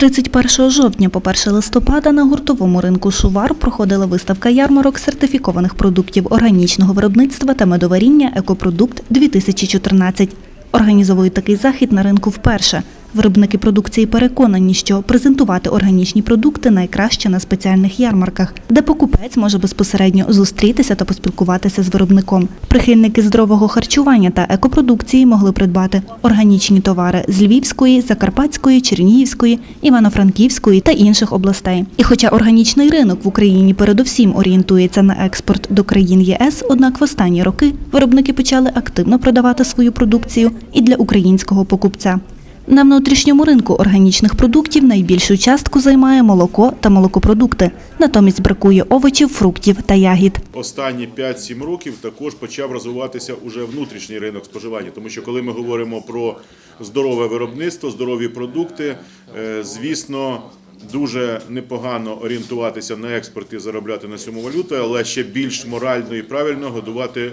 31 жовтня по 1 листопада на гуртовому ринку Шувар проходила виставка ярмарок сертифікованих продуктів органічного виробництва та медоваріння Екопродукт 2014. Організовують такий захід на ринку вперше. Виробники продукції переконані, що презентувати органічні продукти найкраще на спеціальних ярмарках, де покупець може безпосередньо зустрітися та поспілкуватися з виробником. Прихильники здорового харчування та екопродукції могли придбати органічні товари з Львівської, Закарпатської, Чернігівської, Івано-Франківської та інших областей. І хоча органічний ринок в Україні передусім орієнтується на експорт до країн ЄС, однак в останні роки виробники почали активно продавати свою продукцію і для українського покупця. На внутрішньому ринку органічних продуктів найбільшу частку займає молоко та молокопродукти. Натомість бракує овочів, фруктів та ягід. Останні 5-7 років також почав розвиватися уже внутрішній ринок споживання, тому що коли ми говоримо про здорове виробництво, здорові продукти, е, звісно. Дуже непогано орієнтуватися на експорт і заробляти на цьому валюту, але ще більш морально і правильно годувати е,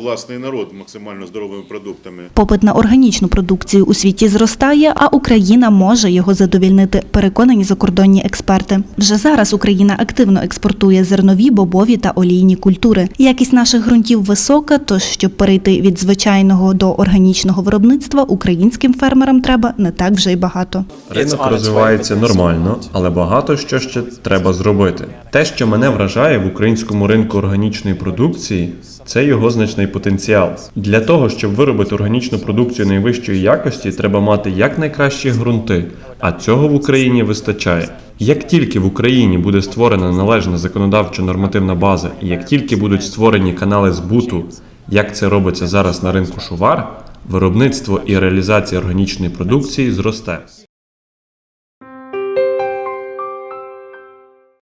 власний народ максимально здоровими продуктами. Попит на органічну продукцію у світі зростає, а Україна може його задовільнити. Переконані закордонні експерти. Вже зараз Україна активно експортує зернові, бобові та олійні культури. Якість наших ґрунтів висока, тож щоб перейти від звичайного до органічного виробництва, українським фермерам треба не так вже й багато. Ринок розвивається нормально, але багато що ще треба зробити. Те, що мене вражає в українському ринку органічної продукції, це його значний потенціал. Для того, щоб виробити органічну продукцію найвищої якості, треба мати якнайкращі ґрунти, а цього в Україні вистачає. Як тільки в Україні буде створена належна законодавчо нормативна база, і як тільки будуть створені канали збуту, як це робиться зараз на ринку шувар, виробництво і реалізація органічної продукції зросте.